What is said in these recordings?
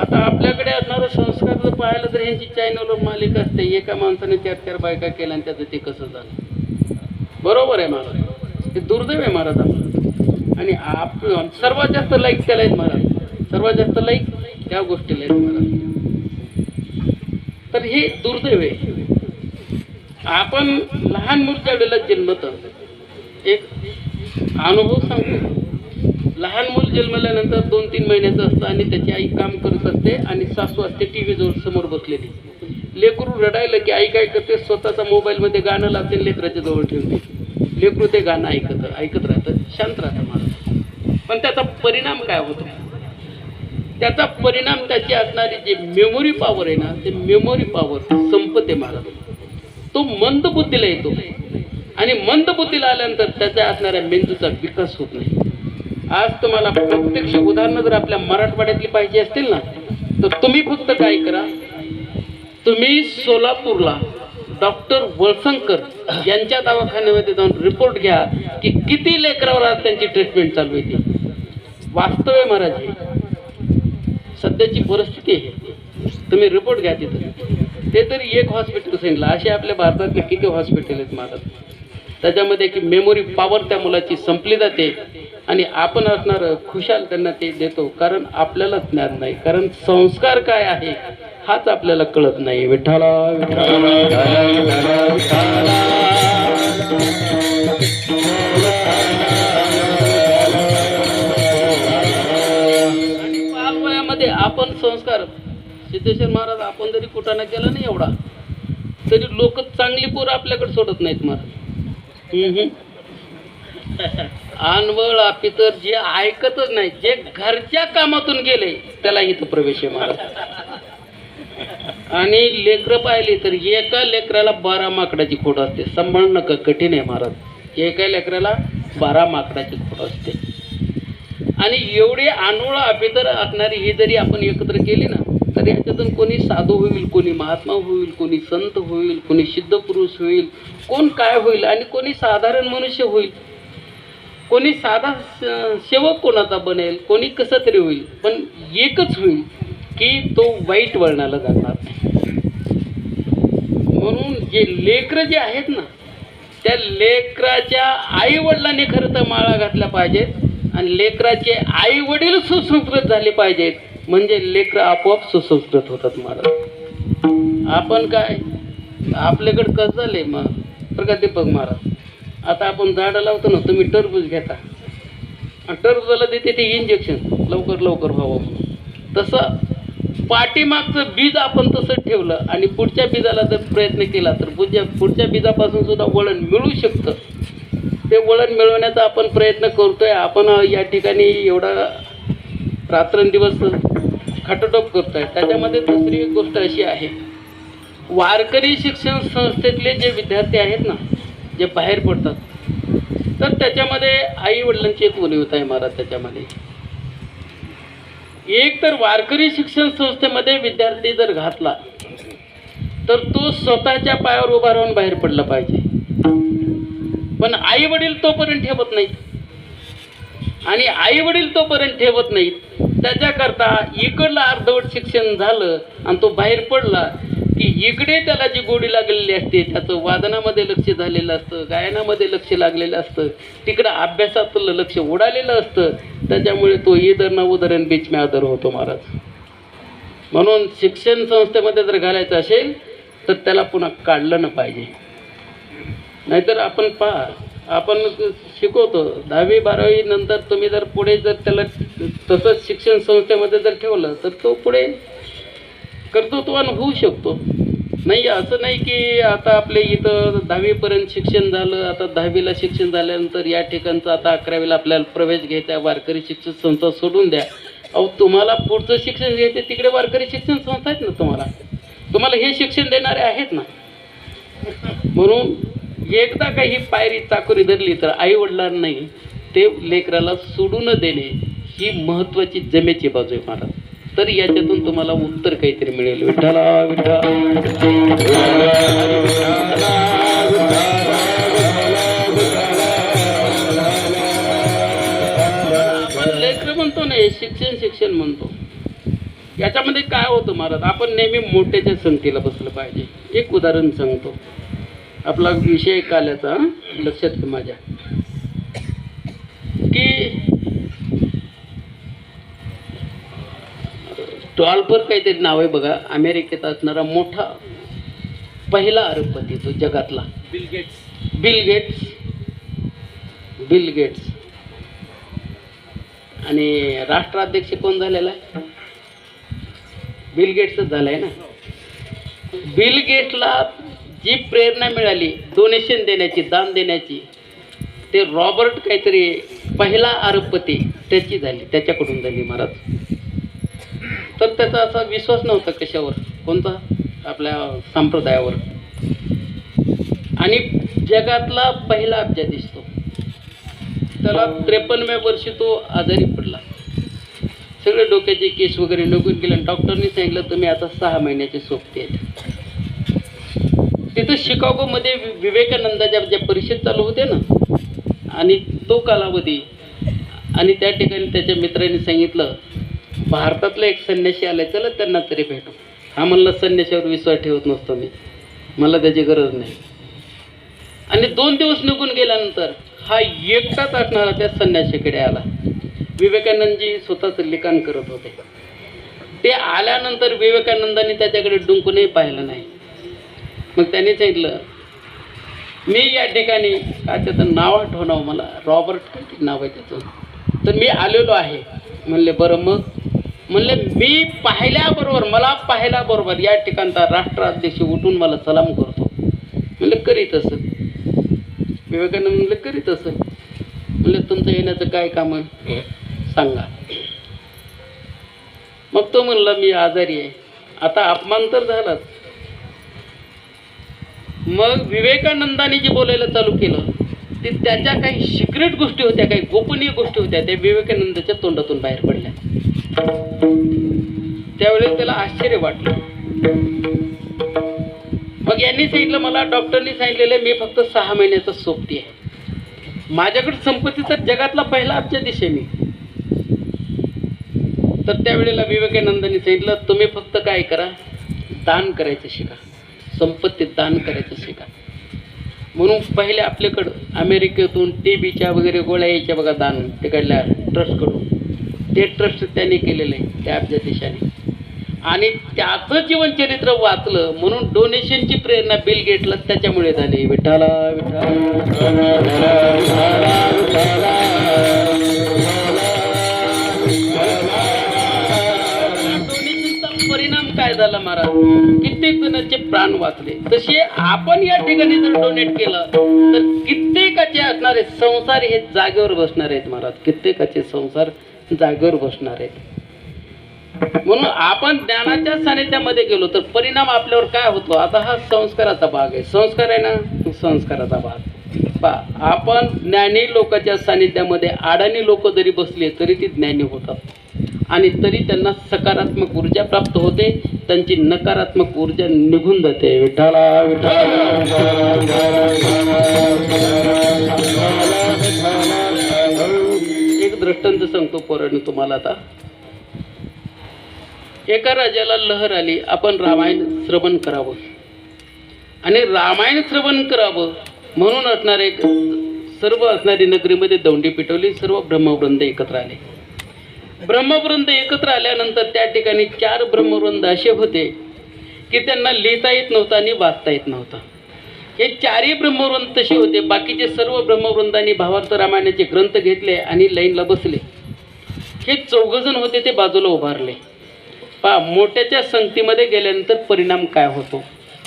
आता आपल्याकडे असणारं संस्कार जर पाहिलं तर ह्यांची चॅनलवर मालिक असते. एका माणसाने चार चार बायका केल्या आणि त्याचं ते कसं झालं? बरोबर आहे महाराज. हे दुर्दैव आहे महाराज आपलं. आणि आप सर्वात जास्त लाईक त्याला आहेत महाराज. सर्वात जास्त लाईक त्या गोष्टीला आहेत महाराज. तर हे दुर्दैव आहे. आपण लहान मुलच्या वेळेला जन्मत एक अनुभव सांगतो. लहान मूल जन्मल्यानंतर दोन तीन महिन्याचं असतं आणि त्याची आई काम करत असते आणि सासू असते टी व्हीजवळ समोर बसलेली. लेकरू रडायलं की आई काय करते? स्वतःचा मोबाईलमध्ये गाणं लावते लेकराच्या जवळ ठेवते. लेकरू ते गाणं ऐकत ऐकत राहतं शांत राहतं मला पण त्याचा परिणाम काय होतो? त्याचा परिणाम त्याची असणारी जी मेमोरी पॉवर आहे ना ते मेमोरी पॉवर संपते महाराज. तो मंद बुद्धीला येतो. आणि मंद बुद्धीला आल्यानंतर त्याचा असणाऱ्या मेंदूचा विकास होत नाही. आज तुम्हाला प्रत्यक्ष उदाहरणं जर आपल्या मराठवाड्यातली पाहिजे असतील ना तर तुम्ही फक्त काय करा तुम्ही सोलापूरला डॉक्टर वळसंकर यांच्या दवाखान्यामध्ये जाऊन रिपोर्ट घ्या की किती लेकरावर आज त्यांची ट्रीटमेंट चालू आहे ती. वास्तव आहे महाराज हे. सध्याची परिस्थिती आहे. तुम्ही रिपोर्ट घ्या तिथं. ते तरी एक हॉस्पिटल सांगितलं. असे आपल्या भारतातले किती हॉस्पिटल आहेत महाराज. त्याच्यामध्ये की मेमोरी पॉवर त्या मुलाची संपली जाते. आणि आपण असणार खुशाल त्यांना ते देतो कारण आपल्याला ज्ञान नाही कारण संस्कार काय आहे हाच आपल्याला कळत नाही. विठ्ठला विठ्ठला, आणि आपण संस्कार. सिद्धेश्वर महाराज आपण जरी कुठाना केला नाही एवढा तरी लोक चांगली पोरं आपल्याकडे सोडत नाहीत महाराज. अनवळ तर जे ऐकतच नाही जे घरच्या कामातून गेले त्याला इथं प्रवेश आहे महाराज. आणि लेकरं पाहिली तर एका लेकराला बारा माकडाची खोड असते. सांभाळणं का कठीण आहे महाराज. एका लेकराला बारा माकडाची खोड असते. आणि एवढी अनोळ अपितर असणारी ही जरी आपण एकत्र केली ना तर याच्यातून कोणी साधू होईल कोणी महात्मा होईल कोणी संत होईल कोणी सिद्ध पुरुष होईल कोण काय होईल आणि कोणी साधारण मनुष्य होईल कोणी साधा सेवक कोणाचा बनेल कोणी कसं तरी होईल पण एकच होईल की तो वाईट वळणाला जाणार. म्हणून जे लेकरं जे आहेत ना त्या लेकराच्या आई वडिलांनी खरं तर माळा घातल्या पाहिजेत आणि लेकराचे आई वडील सुसंस्कृत झाले पाहिजेत. म्हणजे लेकरं आपोआप सुसंस्कृत होतात महाराज आपण काय? आपल्याकडं कसं झालंय मग? बरं का दीपक महाराज? आता आपण झाडं लावतो ना तुम्ही टरबूज घेता. आणि टरबुजाला देते ते इंजेक्शन लवकर लवकर व्हावं म्हणून. तसं पाठीमागचं बीज आपण तसं ठेवलं आणि पुढच्या बीजाला जर प्रयत्न केला तर पुढच्या पुढच्या बीजापासून सुद्धा वळण मिळू शकतं. ते वळण मिळवण्याचा आपण प्रयत्न करतोय. आपण या ठिकाणी एवढा रात्रंदिवस खटोटोप करतोय. त्याच्यामध्ये दुसरी एक गोष्ट अशी आहे. वारकरी शिक्षण संस्थेतले जे विद्यार्थी आहेत ना जे बाहेर पडतात. तर त्याच्यामध्ये आई वडिलांची एक उणीवत आहे महाराज त्याच्यामध्ये. एक तर वारकरी शिक्षण संस्थेमध्ये विद्यार्थी जर घातला तर तो स्वतःच्या पायावर उभा राहून बाहेर पडला पाहिजे. पण आई वडील तोपर्यंत ठेवत नाहीत. आणि आई वडील तोपर्यंत ठेवत नाहीत. त्याच्याकरता इकडलं अर्धवट शिक्षण झालं आणि तो बाहेर पडला इकडे त्याला जी गोडी लागलेली असते त्याचं वादनामध्ये लक्ष झालेलं असतं गायनामध्ये लक्ष लागलेलं असतं तिकडं अभ्यासातलं लक्ष उडालेलं असतं. त्याच्यामुळे तो इधर ना आणि बीच में आदर होतो महाराज. म्हणून शिक्षण संस्थेमध्ये जर घालायचं असेल तर त्याला पुन्हा काढलं ना पाहिजे. नाहीतर आपण पहा आपण शिकवतो. दहावी बारावी नंतर तुम्ही जर पुढे जर त्याला तसंच शिक्षण संस्थेमध्ये जर ठेवलं तर तो पुढे कर्तृत्वान होऊ शकतो. नाही असं नाही की आता आपल्या इथं दहावीपर्यंत शिक्षण झालं आता दहावीला शिक्षण झाल्यानंतर या ठिकाणचं आता अकरावीला आपल्याला प्रवेश घ्यायचा वारकरी शिक्षण संस्था सोडून द्या. अहो तुम्हाला पुढचं शिक्षण घ्यायचं तिकडे वारकरी शिक्षण संस्था आहेत ना तुम्हाला? तुम्हाला हे शिक्षण देणारे आहेत ना? म्हणून एकदा काही पायरी चाकोरी धरली तर आई वडिलांनाही ते लेकराला सोडून देणे ही महत्त्वाची जमेची बाजू आहे महाराज. तर याच्यातून तुम्हाला उत्तर काहीतरी मिळेल. विठ्ठला विठ्ठला लेकर म्हणतो ना शिक्षण शिक्षण म्हणतो. याच्यामध्ये काय होतं महाराज आपण नेहमी मोठ्याच्या संगतीला बसलं पाहिजे. एक उदाहरण सांगतो. आपला विषय काल्याचा लक्षात माझ्या. की टॉल्पर काहीतरी नाव आहे बघा. अमेरिकेत असणारा मोठा पहिला अरबपती तो जगातला. Bill Gates Bill Gates Bill Gates आणि राष्ट्राध्यक्ष कोण झालेला आहे? बिल गेट्सच झाला आहे ना? बिल गेट्सला जी प्रेरणा मिळाली डोनेशन देण्याची दान देण्याची ते रॉबर्ट काहीतरी पहिला अरबपती त्याची झाली त्याच्याकडून झाली महाराज. तर त्याचा असा विश्वास नव्हता कशावर? कोणता? आपल्या संप्रदायावर. आणि जगातला पहिला अब्जा दिसतो. त्याला त्रेपन्नव्या वर्षी तो आजारी पडला. सगळे डोक्याचे केस वगैरे निघून गेले आणि डॉक्टरनी सांगितलं तुम्ही आता सहा महिन्याचे सोबते आहेत. तिथं शिकागोमध्ये विवेकानंदाच्या ज्या परिषद चालू होते ना आणि तो कालावधी आणि त्या ठिकाणी त्याच्या मित्रांनी सांगितलं भारतातला एक संन्याशी आलाय चला त्यांना तरी भेटू. हा म्हणला संन्याशावर विश्वास ठेवत नसतो मी. मला त्याची गरज नाही. आणि दोन दिवस निघून गेल्यानंतर हा एकटाच आठणारा त्या संन्याशीकडे आला. विवेकानंदजी स्वतःच लिखाण करत होते. ते आल्यानंतर विवेकानंदांनी त्याच्याकडे डुंकूनही पाहिलं नाही. मग त्यांनी सांगितलं मी या ठिकाणी काय त्याचं नाव आठवणावं मला. रॉबर्ट नाव आहे त्याचं. तर मी आलेलो आहे. म्हणले बरं मग? म्हणले मी पाहिल्याबरोबर मला पाहिल्याबरोबर या ठिकाणचा राष्ट्राध्यक्ष उठून मला सलाम करतो. म्हणलं करीत असं विवेकानंद म्हणलं करीत असं म्हणलं तुमचं येण्याचं काय काम आहे? सांगा. मग तो म्हणला मी आजारी आहे. आता अपमान तर झालाच. मग विवेकानंदाने जे बोलायला चालू केलं ते त्याच्या काही सिक्रेट गोष्टी होत्या काही गोपनीय गोष्टी होत्या त्या विवेकानंदाच्या तोंडातून बाहेर पडल्या. त्यावेळेस त्याला आश्चर्य वाटलं. मग यांनी सांगितलं मला डॉक्टरनी सांगितलेलं मी फक्त सहा महिन्याचा सोबती आहे. माझ्याकडे संपत्ती तर जगातला पहिला आमच्या दिशेने तर त्यावेळेला विवेकानंदांनी सांगितलं तुम्ही फक्त काय करा दान करायचं शिका. संपत्ती दान करायचं शिका. म्हणून पहिले आपल्याकडं अमेरिकेतून टी बीच्या वगैरे गोळ्या यायच्या बघा दान. तिकडल्या ट्रस्टकडून. ते ट्रस्ट त्यांनी केलेलं आहे त्या अब्जा देशाने. आणि त्याचं जीवनचरित्र वाचलं म्हणून डोनेशनची प्रेरणा बिल गेटला त्याच्यामुळे झाली. विठाला डोनेशनचा परिणाम काय झाला महाराज? कित्येक जणांचे प्राण वाचले. तसे आपण या ठिकाणी जर डोनेट केलं तर कित्येकाचे असणारे संसार हे जागेवर बसणार आहेत महाराज. कित्येकाचे संसार जागेवर बसणार आहेत म्हणून आपण ज्ञानाच्या सानिध्यामध्ये गेलो तर परिणाम आपल्यावर काय होतो आता हा संस्काराचा भाग आहे संस्कार आहे ना संस्काराचा भाग पा आपण ज्ञानी लोकांच्या सानिध्यामध्ये अडाणी लोक जरी बसले तरी ती ज्ञानी होतात आणि तरी त्यांना सकारात्मक ऊर्जा प्राप्त होते त्यांची नकारात्मक ऊर्जा निघून जाते विठाला विठाला दृष्टांत सांगतो पोरांनी तुम्हाला आता. एका राजाला लहर आली आपण रामायण श्रवण करावं. आणि रामायण श्रवण करावं म्हणून असणारे सर्व असणारी नगरीमध्ये दौंडी पिटवली सर्व ब्रह्मवृंद एकत्र आले. ब्रह्मवृंद एकत्र आल्यानंतर त्या ठिकाणी चार ब्रह्मवृंद असे होते की त्यांना लिहिता येत नव्हतं आणि वाचता येत नव्हतं. हे चारही ब्रह्मवृंद तसे होते. बाकीचे सर्व ब्रह्मवृंदांनी भावार्थ रामायणाचे ग्रंथ घेतले आणि लाईनला बसले. हे चौघजण होते ते बाजूला उभारले. पहा मोठ्याच्या संगतीमध्ये गेल्यानंतर परिणाम काय होतो?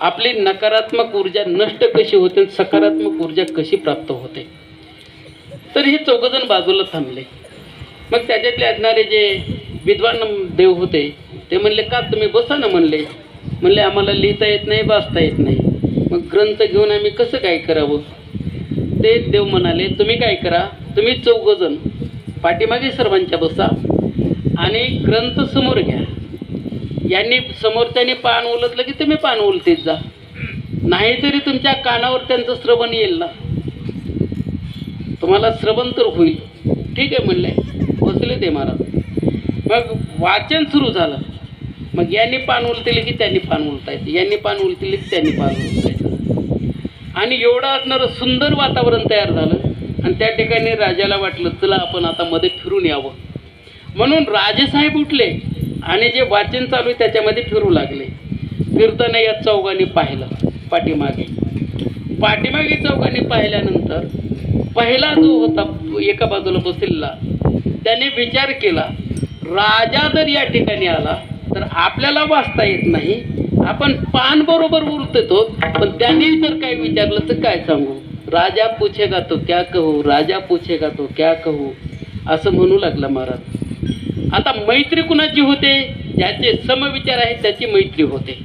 आपली नकारात्मक ऊर्जा नष्ट कशी होते आणि सकारात्मक ऊर्जा कशी प्राप्त होते? तर हे चौघजण बाजूला थांबले. मग त्याच्यातले असणारे जे विद्वान देव होते ते म्हणले का तुम्ही बसा ना म्हणले. म्हणले आम्हाला लिहिता येत नाही वाचता येत नाही. मग ग्रंथ घेऊन आम्ही कसं काय करावं? ते देव म्हणाले तुम्ही काय करा? तुम्ही चौघजण पाठीमागे सर्वांच्या बसा आणि ग्रंथ समोर घ्या. यांनी समोरच्यानी पान उलटलं की तुम्ही पान उलटीत जा. नाहीतरी तुमच्या कानावर त्यांचं श्रवण येईल ना. तुम्हाला श्रवण तर होईल. ठीक आहे म्हणले. बसले ते महाराज. मग वाचन सुरू झालं. मग यांनी पान उलटले की त्यांनी पान उलटायचं. यांनी पान उलटले की त्यांनी पान उलटायचं. आणि एवढं असणारं सुंदर वातावरण तयार झालं. आणि त्या ठिकाणी राजाला वाटलं चला आपण आता मध्ये फिरून यावं. म्हणून राजेसाहेब उठले आणि जे वाचन चालू आहे त्याच्यामध्ये फिरू लागले. फिरताना या चौघांनी पाहिलं पाठीमागे. पाठीमागे चौघांनी पाहिल्यानंतर पहिला जो होता एका बाजूला बसलेला त्याने विचार केला राजा जर या ठिकाणी आला तर आपल्याला वाचता येत नाही आपण पान बरोबर उरतो पण त्यांनी जर काय विचारलं तर काय सांगू? राजा पूछेगा तो क्या कहू? राजा पूछेगा तो क्या कहू? असं म्हणू लागला महाराज. आता मैत्री कुणाची होते? ज्याचे समविचार आहेत त्याची मैत्री होते.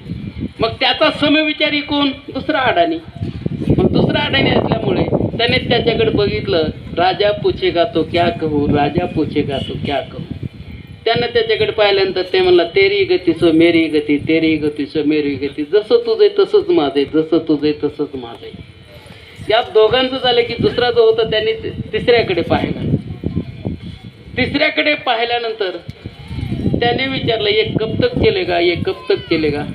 मग त्याचा समविचारी कोण? दुसरा अडाणी. मग दुसरा अडाणी असल्यामुळे त्याने त्याच्याकडे बघितलं राजा पूछेगा तो क्या कहू? राजा पूछेगा तो क्या कहू? त्यानं त्याच्याकडे पाहिल्यानंतर ते म्हणला तेरी गती सो मेरी गती तेरी गती सो मेरी गती जसं तुझं आहे तसंच माझे जसं तुझं आहे तसंच माझे या दोघांचं झालं की दुसरा जो होता त्यांनी तिसऱ्याकडे पाहिला. तिसऱ्याकडे पाहिल्यानंतर त्याने विचारलं एक कब तक का? एक कब तक का?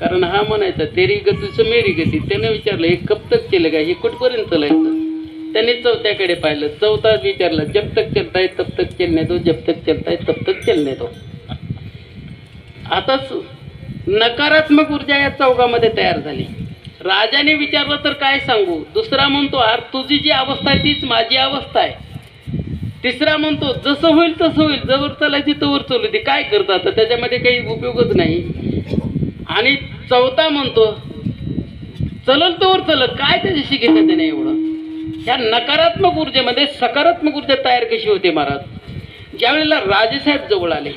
कारण हा म्हणायचा तेरी गतीचं मेरी गती. त्याने विचारलं एक कब तक का? हे कुठपर्यंत चालायचं त्याने चौथ्याकडे पाहिलं. चौथा विचारलं जब तक चलता है तब तक चलने दो जब तक चलता है तब तक चलने दो हो. आता नकारात्मक ऊर्जा या चौघामध्ये तयार झाली. राजाने विचारलं तर काय सांगू? दुसरा म्हणतो आर तुझी जी अवस्था आहे तीच माझी अवस्था आहे. तिसरा म्हणतो जसं होईल तसं होईल. जवळ चालायची तवर चालू दे. काय करता आता? त्याच्यामध्ये काही उपयोगच नाही. आणि चौथा म्हणतो चलल तोवर चलत काय त्याच्याशी घेतं त्याने एवढं? ह्या नकारात्मक ऊर्जेमध्ये सकारात्मक ऊर्जा तयार कशी होते महाराज? ज्यावेळेला राजेसाहेब जवळ आले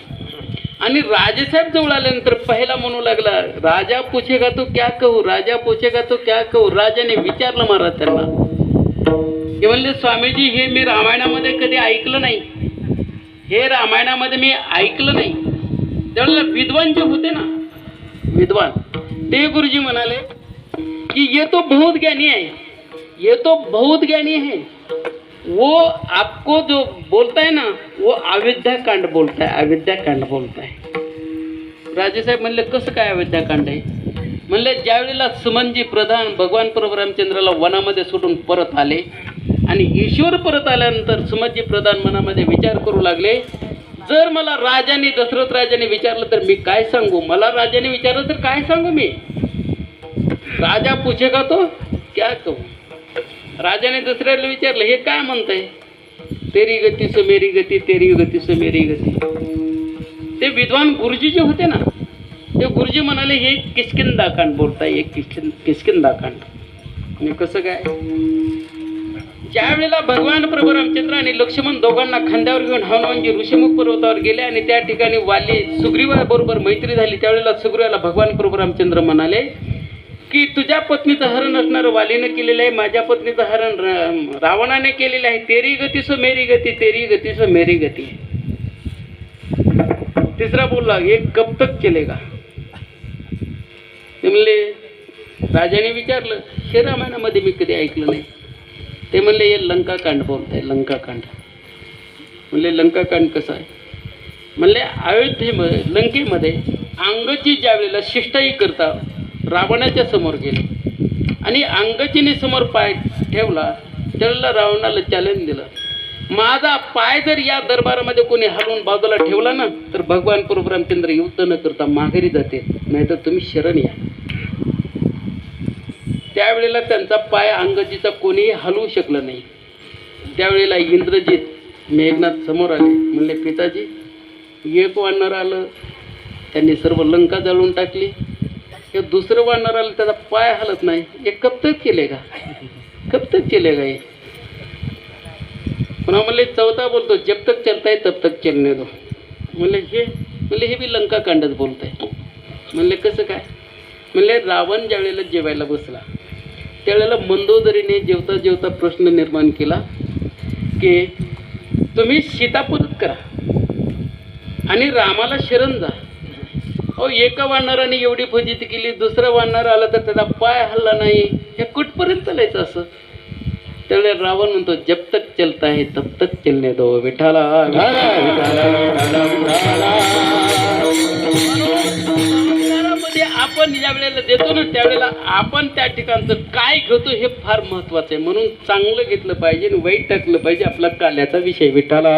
आणि राजेसाहेब जवळ आल्यानंतर पहिला म्हणू लागला राजा पूछेगा तो क्या कहू? राजा पूछेगा तो क्या कहू? राजाने विचारलं महाराज त्यांना. ते म्हणले स्वामीजी हे मी रामायणामध्ये कधी ऐकलं नाही. हे रामायणामध्ये मी ऐकलं नाही. त्यावेळेला विद्वान जे होते ना. विद्वान. ते गुरुजी म्हणाले की ये तो बहुत ज्ञानी आहे. ये तो बहुत ज्ञानी है। वो आपको जो बोलता है ना वो अविद्या कांड बोलता है अविद्या कांड बोलता है। राजेसाहेब म्हणले कसं काय अविद्या कांड आहे? म्हणले ज्यावेळेला सुमनजी प्रधान भगवान परशुरामचंद्राला वनामध्ये सोडून परत आले आणि ईश्वर परत आल्यानंतर सुमनजी प्रधान मनामध्ये विचार करू लागले जर मला राजाने दशरथ राजाने विचारलं तर मी काय सांगू? मला राजाने विचारलं तर काय सांगू मी? राजा पूछेगा तो क्या कहू? राजाने दसऱ्याला विचारलं हे काय म्हणतंय? तेरी गती समेरी गती तेरी गती समेरी गती. ते विद्वान गुरुजी जे होते ना ते गुरुजी म्हणाले हे किशकिंदाकांड बोलताय हे किशकिन किशकिंदाकांड आणि कसं काय? ज्या वेळेला भगवान प्रभू रामचंद्र आणि लक्ष्मण दोघांना खांद्यावर घेऊन हनुमानजी ऋषिमुख पर्वतावर गेले आणि त्या ठिकाणी वाली सुग्रीवाबरोबर मैत्री झाली त्यावेळेला सुग्रीवाला भगवान प्रभू रामचंद्र म्हणाले की तुझ्या पत्नीचं हरण असणारं वालीनं केलेलं आहे माझ्या पत्नीचं हरण रावणाने केलेलं आहे. तेरी गती सो मेरी गती तेरी गती सो मेरी गती. तिसरा बोलला एक कब तक चलेगा ते म्हणले राजाने विचारलं हे रामायणामध्ये मी कधी ऐकलं नाही. ते म्हणले हे लंकाकांड बोलतंय लंकाकांड. म्हणले लंकाकांड कसं आहे? म्हणले अयोध्येमध्ये लंकेमध्ये अंगची ज्या वेळेला शिष्टाई करता रावणाच्या समोर गेले. आणि अंगजीने समोर पाय ठेवला. त्याला रावणाला चॅलेंज दिलं. माझा पाय जर या दरबारामध्ये कोणी हलवून बाजूला ठेवला ना तर भगवान परशुरामचंद्र युद्ध न करता माघारी जाते. नाहीतर तुम्ही शरण या. त्यावेळेला त्यांचा पाय अंगजीचा कोणीही हलवू शकलं नाही. त्यावेळेला इंद्रजीत मेघनाथ समोर आले. म्हणले पिताजी एक वानर आलं. त्यांनी सर्व लंका जळून टाकली. हे दुसरं वानर आलं त्याचा पाय हलत नाही. हे कब केले का? कब तक केले का हे? पुन्हा म्हणले चौथा बोलतो जब तक चलता है तब तक चलने दो. म्हणले हे म्हणले हे बी लंका कांडच बोलत आहे म्हणले कसं काय? म्हणले रावण ज्या वेळेला जेवायला बसला त्यावेळेला मंदोदरीने जेवता जेवता प्रश्न निर्माण केला की तुम्ही सीता परत करा आणि रामाला शरण जा. अहो एका वानराने एवढी फजिती केली दुसरा वानर आला तर त्याचा पाय हल्ला नाही. हे कुठपर्यंत चालायचं असं? त्यावेळेला रावण म्हणतो जब तक चलता है तब तक चलने दो विठाला विठाला, विठाला. आपण ज्या वेळेला देतो ना त्यावेळेला आपण त्या ठिकाणचं काय घेतो हे फार महत्वाचं आहे. म्हणून चांगलं घेतलं पाहिजे आणि वाईट टाकलं पाहिजे आपला काल्याचा विषय विठाला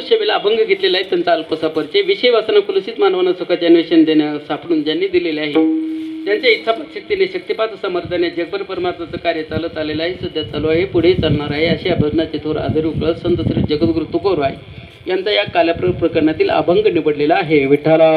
वातावरणामध्ये अभंग घेतलेला आहे त्यांचा अल्पसा परिचय विषय वासना कुलसित मानवानं सुखाचे अन्वेषण देण्या सापडून ज्यांनी दिलेले आहे. त्यांच्या इच्छापात शक्तीने शक्तिपात समर्थाने जगभर परमात्माचं कार्य चालत आलेलं आहे. सध्या चालू आहे पुढे चालणार आहे असे अभजनाचे थोर आदरी उपलब्ध संत श्री जगद्गुरु तुकोर आहे यांचा या कालप्र प्रकरणातील अभंग निवडलेला आहे. विठ्ठला